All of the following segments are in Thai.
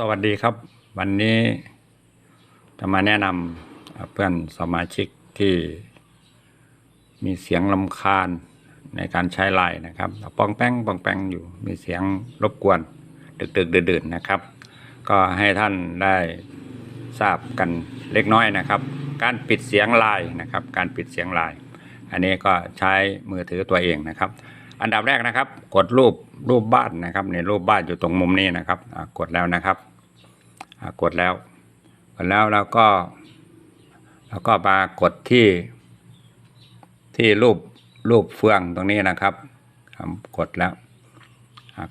สวัสดีครับ วันนี้จะมาแนะนำเพื่อนสมาชิกที่มีเสียงลำคาญในการใช้ไลน์นะครับปองแป้งปองแป้งอยู่มีเสียงรบกวน ดึกๆดื่นๆนะครับ ก็ให้ท่านได้ทราบกันเล็กน้อยนะครับ การปิดเสียงไลน์นะครับ การปิดเสียงไลน์อันนี้ก็ใช้มือถือตัวเองนะครับ อันดับแรกนะครับ กดรูปรูปบ้านนะครับในรูปบ้านอยู่ตรงมุมนี้นะครับกดแล้วนะครับกดแล้วกดแล้วแล้วก็แล้วก็มากดที่ที่รูปรูปเฟืองตรงนี้นะครับกดแล้ว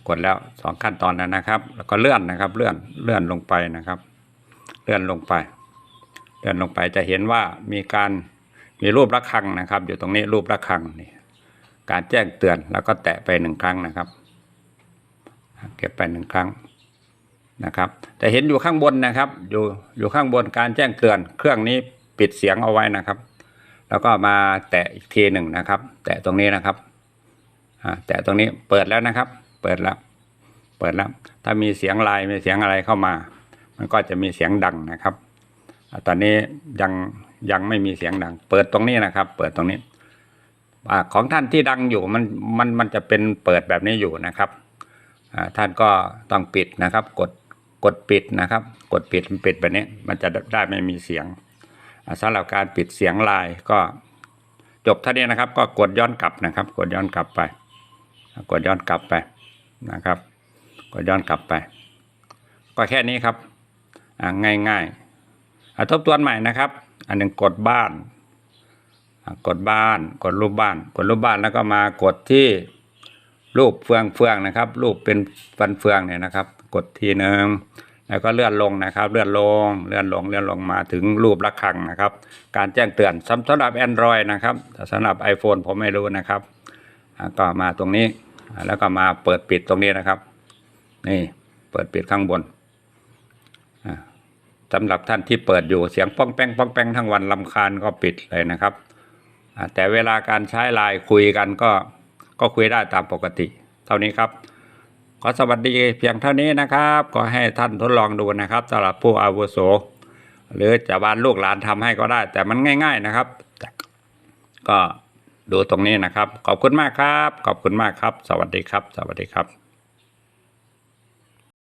กดแล้วสองขั้นตอนแล้วนะครับ แล้วก็เลื่อนนะครับ เลื่อนเลื่อนลงไปนะครับ เลื่อนลงไป เลื่อนลงไปจะเห็นว่ามีการมีรูประฆังนะครับ อยู่ตรงนี้รูประฆังนี่ การแจ้งเตือน แล้วก็แตะไปหนึ่งครั้งนะครับ เก็บไปหนึ่งครั้งนะครับจะเห็นอยู่ข้างบนนะครับ อยู่อยู่ข้างบนการแจ้งเตือน เครื่องนี้ปิดเสียงเอาไว้นะครับ แล้วก็มาแตะอีกทีหนึ่งนะครับ แตะตรงนี้นะครับแตะตรงนี้เปิดแล้วนะครับ เปิดแล้วเปิดแล้ว ถ้ามีเสียงไลน์มีเสียงอะไรเข้ามา มันก็จะมีเสียงดังนะครับ ตอนนี้ยังยังไม่มีเสียงดัง เปิดตรงนี้นะครับ เปิดตรงนี้ อของท่านที่ดังอยู่มันมันมันจะเป็นเปิดแบบนี้อยู่นะครับท่านก็ต้องปิดนะครับ กดกดปิดนะครับ กดปิดมันปิดแบบนี้ มันจะได้ไม่มีเสียงอ่าสำหรับการปิดเสียงลายก็จบเท่านี้นะครับ ก็กดย้อนกลับนะครับ กดย้อนกลับไป กดย้อนกลับไปนะครับ กดย้อนกลับไป ก็แค่นี้ครับอ่ายง่ายทบทวนใหม่นะครับ อันหนึ่งกดบ้าน กดบ้าน กดรูปบ้าน กดรูปบ้านแล้วก็มากดที่รูปเฟืองเฟืองนะครับ รูปเป็นฟันเฟืองเนี่ยนะครับ กดทีหนึ่งแล้วก็เลื่อนลงนะครับ เลื่อนลง เลื่อนลง เลื่อนลงมาถึงรูประฆังนะครับ การแจ้งเตือนสำสำหรับ Android นะครับสำหรับ iPhone ผมไม่รู้นะครับก็มาตรงนี้ แล้วก็มาเปิดปิดตรงนี้นะครับ นี่เปิดปิดข้างบนสำหรับท่านที่เปิดอยู่เสียงป้องแป้งป้องแป้งทั้งวันลำคาญก็ปิดเลยนะครับ แต่เวลาการใช้ไลน์คุยกันก็ก็คุยได้ตามปกติ เท่านี้ครับ ขอสวัสดีเพียงเท่านี้นะครับก็ให้ท่านทดลองดูนะครับสำหรับผู้อาวุโส หรือจะบ้านลูกหลานทำให้ก็ได้ แต่มันง่าย ๆนะครับ ก็ดูตรงนี้นะครับ ขอบคุณมากครับ ขอบคุณมากครับ สวัสดีครับ สวัสดีครับ